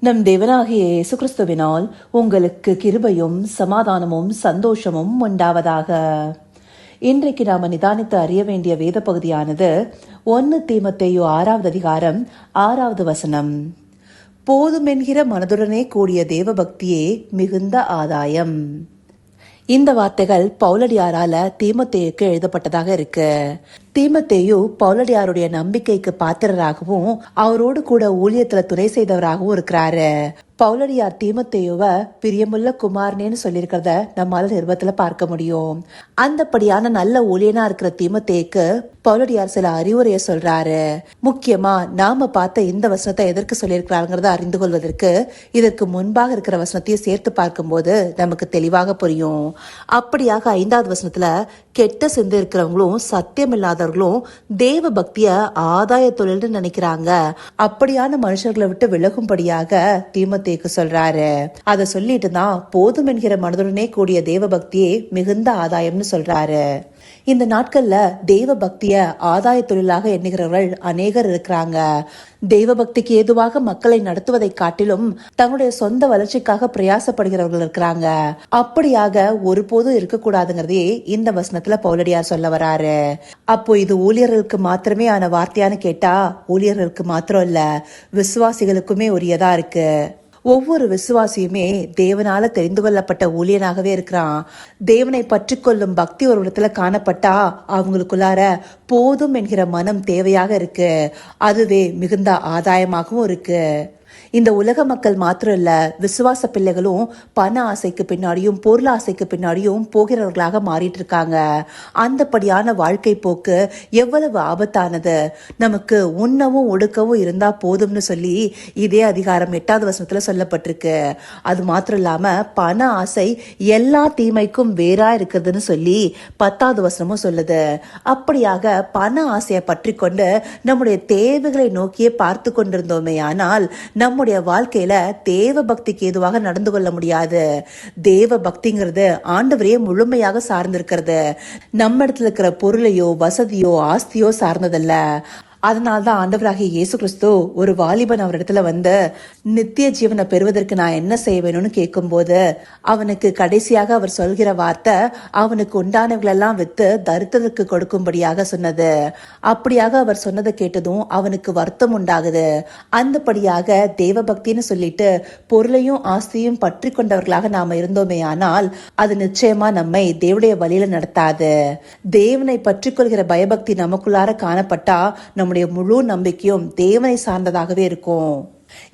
நம் தேவனாகிய இயேசு கிறிஸ்துவினால் உங்களுக்கு கிருபையும் சமாதானமும் சந்தோஷமும் உண்டாவதாக. இன்றைக்கு நாம் நிதானித்து அறிய வேண்டிய வேத பகுதியானது ஒன்னு தீமத்தையோ ஆறாவது அதிகாரம் ஆறாவது வசனம். போதுமென்கிற மனதுடனே கூடிய தேவபக்தியே மிகுந்த ஆதாயம். இந்த வார்த்தைகள் பௌலடியாரால தீமத்தேயுக்கு எழுதப்பட்டதாக இருக்கு. தீமத்தேயு பவுலடியாருடைய நம்பிக்கைக்கு பாத்திரராகவும் அவரோடு கூட ஊழியத்துல துணை செய்தவராகவும் இருக்கிறாரு. பவுலடியார் தீமத்தேயுவ பிரியமுள்ள குமாரனேன்னு சொல்லியிருக்கிறத நம்மால நிருபத்துல பார்க்க முடியும். அந்தப்படியான நல்ல ஊழியனா இருக்கிற தீமத்தேக்கு பவுலடியார் சில அறிவுரையை சொல்றாரு. முக்கியமா நாம பார்த்த இந்த வசனத்தை எதற்கு சொல்லியிருக்கிறாங்கிறத அறிந்து கொள்வதற்கு இதற்கு முன்பாக இருக்கிற வசனத்தையும் சேர்த்து பார்க்கும்போது நமக்கு தெளிவாக புரியும். அப்படியாக ஐந்தாவது வசனத்துல கெட்ட சிந்து இருக்கிறவங்களும் சத்தியம் மனுஷர்களும் தேவ பக்திய ஆதாய தொழில்னு நினைக்கிறாங்க. அப்படியான மனுஷர்களை விட்டு விலகும்படியாக தீமத்தேக்கு சொல்றாரு. அதை சொல்லிட்டு தான் போதும் என்கிற மனதுடனே கூடிய தேவ பக்தியே மிகுந்த ஆதாயம்னு சொல்றாரு. இந்த நாட்கள்ல தெய்வ பக்திய ஆதாய தொழிலாக எண்ணுகிறவர்கள் அநேகர் இருக்கிறாங்க. தெய்வ பக்திக்கு ஏதுவாக மக்களை நடத்துவதை காட்டிலும் தங்களுடைய சொந்த வளர்ச்சிக்காக பிரயாசப்படுகிறவர்கள் இருக்கிறாங்க. அப்படியாக ஒருபோதும் இருக்கக்கூடாதுங்கிறதையே இந்த வசனத்துல பௌலடியார் சொல்ல வராரு. அப்போ இது ஊழியர்களுக்கு மாத்திரமே ஆன வார்த்தையான்னு கேட்டா ஊழியர்களுக்கு மாத்திரம் இல்ல விசுவாசிகளுக்குமே உரியதா இருக்கு. ஒவ்வொரு விசுவாசியுமே தேவனால தெரிந்து கொள்ளப்பட்ட ஊழியனாகவே இருக்கிறான். தேவனை பற்றி கொள்ளும் பக்தி ஒரு இடத்துல காணப்பட்டா அவங்களுக்குள்ளார போதும் என்கிற மனம் தேவையாக இருக்கு. அதுவே மிகுந்த ஆதாயமாகவும் இருக்கு. இந்த உலக மக்கள் மாத்திரம் இல்ல விசுவாச பிள்ளைகளும் பண ஆசைக்கு பின்னாடியும் பொருள் ஆசைக்கு பின்னாடியும் போகிறவர்களாக மாறிட்டு இருக்காங்க அந்தப்படியான வாழ்க்கை போக்கு எவ்வளவு ஆபத்தானது. நமக்கு உண்ணவும் ஒடுக்கவும் இருந்தா போதும்னு சொல்லி இதே அதிகாரம் எட்டாவது வசனத்துல சொல்லப்பட்டிருக்கு. அது மாத்திரம் இல்லாம பண ஆசை எல்லா தீமைக்கும் வேறா இருக்குதுன்னு சொல்லி பத்தாவது வசனமும் சொல்லுது. அப்படியாக பண ஆசையை பற்றி கொண்டு நம்முடைய தேவைகளை நோக்கியே பார்த்து கொண்டிருந்தோமே. ஆனால் நம்முடைய வாழ்க்கையில தேவ பக்திக்கு ஏதுவாக நடந்து கொள்ள முடியாது. தேவ பக்திங்கிறது ஆண்டவரையே முழுமையாக சார்ந்திருக்கிறது. நம்ம இடத்துல இருக்கிற பொருளையோ வசதியோ ஆஸ்தியோ சார்ந்ததல்ல. அதனால தான் ஆண்டவராகிய இயேசு கிறிஸ்து ஒரு வாலிபன் அவரிடத்துல வந்து நித்திய ஜீவனை பெறுவதற்கு நான் என்ன செய்ய வேணும்னு கேட்கும்போது அவனுக்கு கடைசியாக அவர் சொல்கிற வார்த்தை அவனுக்கு உண்டானவங்களெல்லாம் வித்து தருத்தருக்கு கொடுக்கும்படியாக சொன்னது. அப்படியாக அவர் சொன்னதை கேட்டதும் அவனுக்கு வருத்தம் உண்டாகுது. அந்தபடியாக தேவ பக்தின்னு சொல்லிட்டு பொருளையும் ஆஸ்தியும் பற்றி கொண்டவர்களாக நாம இருந்தோமே ஆனால் அது நிச்சயமா நம்மை தேவடைய வழியில நடத்தாது. தேவனை பற்றி கொள்கிற பயபக்தி நமக்குள்ளார காணப்பட்டா நம்முடைய முழு நம்பிக்கையும் தேவனை சார்ந்ததாகவே இருக்கும்.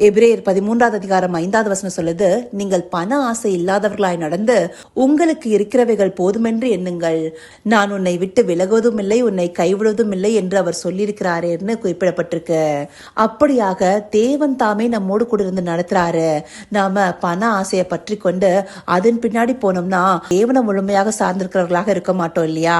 எபிரேயர் பதிமூன்றாவது அதிகாரம் ஐந்தாவது வசனம் சொல்லுது நீங்கள் பண ஆசை இல்லாதவர்களாய் நடந்து உங்களுக்கு இருக்கிறவைகள் போதுமென்று எண்ணுங்கள். நான் உன்னை விட்டு விலகுவதும் இல்லை உன்னை கைவிடுவதும் இல்லை என்று அவர் சொல்லியிருக்கிறாரேன்னு குறிப்பிடப்பட்டிருக்கு. அப்படியாக தேவன் தாமே நம்மோடு கூட இருந்து நடத்துறாரு. நாம பண ஆசையை பற்றி கொண்டு அதன் பின்னாடி போனோம்னா தேவனை முழுமையாக சார்ந்திருக்கிறவர்களாக இருக்க மாட்டோம் இல்லையா?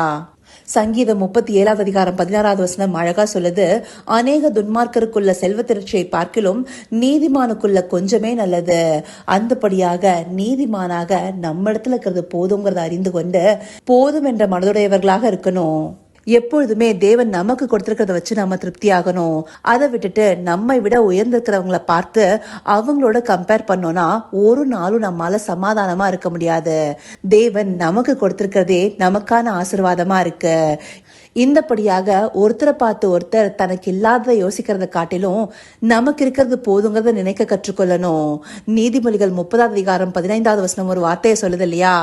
சங்கீதம் முப்பத்தி ஏழாவது அதிகாரம் பதினாறாவது வசனம் அழகா சொல்லுது அநேக துன்மார்க்கருக்குள்ள செல்வத்திரட்சியை பார்க்கிலும் நீதிமானுக்குள்ள கொஞ்சமே நல்லது. அந்தபடியாக நீதிமானாக நம்ம இடத்துல இருக்கிறது போதுங்கிறத அறிந்து கொண்டு போதும் என்ற மனதுடையவர்களாக இருக்கணும். எப்பொழுதுமே தேவன் நமக்கு கொடுத்திருக்கிறத வச்சு நம்ம திருப்தியாகணும் அதை விட்டுட்டு நம்மை விட உயர்ந்திருக்கிறவங்கள பார்த்து அவங்களோட கம்பேர் பண்ணோம்னா ஒரு நாளும் நம்மால சமாதானமா இருக்க முடியாது. தேவன் நமக்கு கொடுத்திருக்கிறதே நமக்கான ஆசிர்வாதமா இருக்கு. இந்தபடியாக ஒருத்தரை பார்த்து ஒருத்தர் தனக்கு இல்லாததை யோசிக்கிறத காட்டிலும் நமக்கு இருக்கிறது போதுங்கிறத நினைக்க கற்றுக்கொள்ளணும். நீதிமொழிகள் முப்பதாவது அதிகாரம் பதினைந்தாவது வசனம் ஒரு வார்த்தையை சொல்லுது இல்லையா?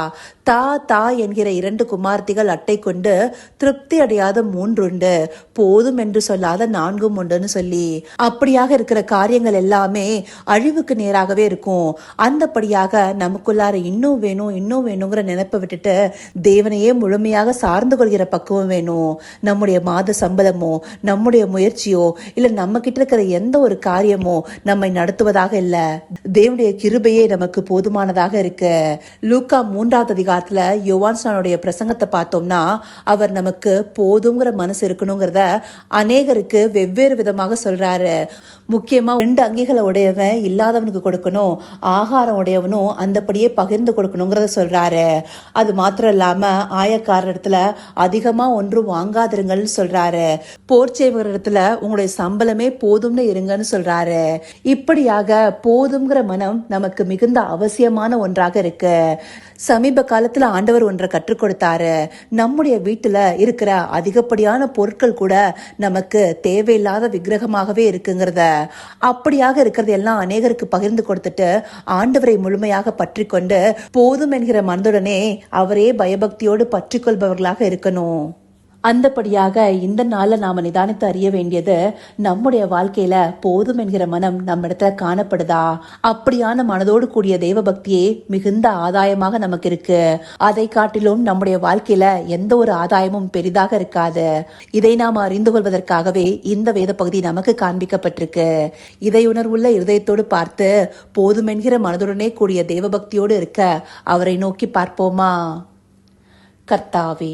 தா தா என்கிற இரண்டு குமார்த்திகள் அட்டை கொண்டு திருப்தி அடையாத மூன்றுண்டு போதும் என்று சொல்லாத நான்கும் உண்டுன்னு சொல்லி. அப்படியாக இருக்கிற காரியங்கள் எல்லாமே அழிவுக்கு நேராகவே இருக்கும். அந்தபடியாக நமக்குள்ளார இன்னும் வேணும் இன்னும் வேணுங்கிற நினைப்பை விட்டுட்டு தேவனையே முழுமையாக சார்ந்து கொள்கிற பக்குவம் வேணும். நம்முடைய மாத சம்பளமோ நம்முடைய முயற்சியோ இல்ல நம்ம கிட்ட இருக்கிற எந்த ஒரு காரியமோ நம்மை நடத்துவதாக இல்ல. தேவனுடைய கிருபையே நமக்கு போதுமானதாக இருக்கு. லூக்கா மூன்றாவது அதிகாரத்துல யோவான்ஸ்டானுடைய பிரசங்கத்தை பார்த்தோம்னா அவர் நமக்கு போதுங்கிற மனசு இருக்கணுங்கிறத அநேகருக்கு வெவ்வேறு விதமாக சொல்றாரு. முக்கியமா ரெண்டு அங்கிகளை உடையவன் இல்லாதவனுக்கு கொடுக்கணும் ஆகாரம் உடையவனும் அந்தபடியே பகிர்ந்து கொடுக்கணுங்கிறத சொல்றாரு. அது மாத்திரம் இல்லாம ஆயக்காரர் இடத்துல அதிகமா ஒன்று வாங்க வாங்காதிருங்கன்னு சொல்றாரு. போர் செய்வரிடத்துல உங்களுடைய சம்பளமே போதும்னு இருங்கன்னு சொல்றாரு. இப்படியாக போதுங்கிற மனம் நமக்கு மிகுந்த அவசியமான ஒன்றாக இருக்கு. சமீப காலத்துல ஆண்டவர் ஒன்றை கற்றுக் கொடுத்தாரு. நம்முடைய வீட்டுல இருக்கிற அதிகப்படியான பொருட்கள் கூட நமக்கு தேவையில்லாத விக்கிரகமாகவே இருக்குங்கிறத அப்படியாக இருக்கிறது எல்லாம் அநேகருக்கு பகிர்ந்து கொடுத்துட்டு ஆண்டவரை முழுமையாக பற்றி கொண்டு போதும் என்கிற மனதுடனே அவரே பயபக்தியோடு பற்றிக்கொள்பவர்களாக இருக்கணும். அந்தபடியாக இந்த நாளில் நாம நிதானித்து அறிய வேண்டியது நம்முடைய வாழ்க்கையில போதும் என்கிற மனம் நம்ம இடத்துல காணப்படுதா? அப்படியான மனதோடு கூடிய தெய்வ பக்தியே மிகுந்த ஆதாயமாக நமக்கு இருக்கு அதை காட்டிலும் நம்முடைய வாழ்க்கையில எந்த ஒரு ஆதாயமும் பெரிதாக இருக்காது. இதை நாம் அறிந்து கொள்வதற்காகவே இந்த வேத பகுதி நமக்கு காண்பிக்கப்பட்டிருக்கு. இதை உணர்வுள்ள இருதயத்தோடு பார்த்து போதும் என்கிற மனதுடனே கூடிய தெய்வ பக்தியோடு இருக்க அவரை நோக்கி பார்ப்போமா? கர்த்தாவே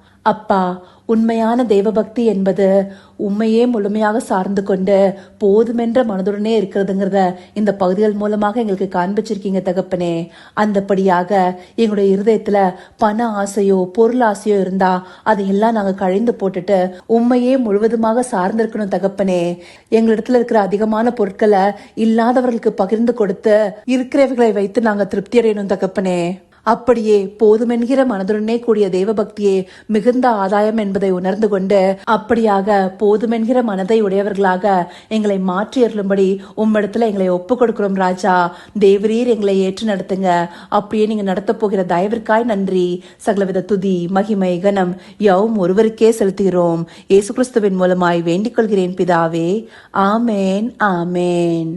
அப்பா உண்மையான தேவபக்தி என்பது உண்மையே முழுமையாக சார்ந்து கொண்டு போதுமென்ற மனதுடனே இருக்கிறதுங்கிறத இந்த பகுதிகள் மூலமாக எங்களுக்கு காண்பிச்சிருக்கீங்க தகப்பனே. அந்தபடியாக எங்களுடைய இருதயத்துல பண ஆசையோ பொருள் ஆசையோ இருந்தா அதையெல்லாம் நாங்க கழிந்து போட்டுட்டு உண்மையே முழுவதுமாக சார்ந்திருக்கணும் தகப்பனே. எங்களிடத்துல இருக்கிற அதிகமான பொருட்களை இல்லாதவர்களுக்கு பகிர்ந்து கொடுத்து இருக்கிறவர்களை வைத்து நாங்க திருப்தி அடையணும் தகப்பனே. அப்படியே போதுமென்கிற மனதுடனே கூடிய தேவபக்தியே மிகுந்த ஆதாயம் என்பதை உணர்ந்து கொண்டு அப்படியாக போதுமென்கிற மனதை உடையவர்களாக எங்களை மாற்றி அருளும்படி உம்மிடத்துல எங்களை ஒப்பு கொடுக்கிறோம் ராஜா. தேவரீர் எங்களை ஏற்று நடத்துங்க. அப்படியே நீங்க நடத்த போகிற தயவிற்காய் நன்றி. சகலவித துதி மகிமை கனம் யாவும் ஒருவருக்கே செலுத்துகிறோம். இயேசு கிறிஸ்துவின் மூலமாய் வேண்டிக் கொள்கிறேன் பிதாவே. ஆமேன் ஆமேன்.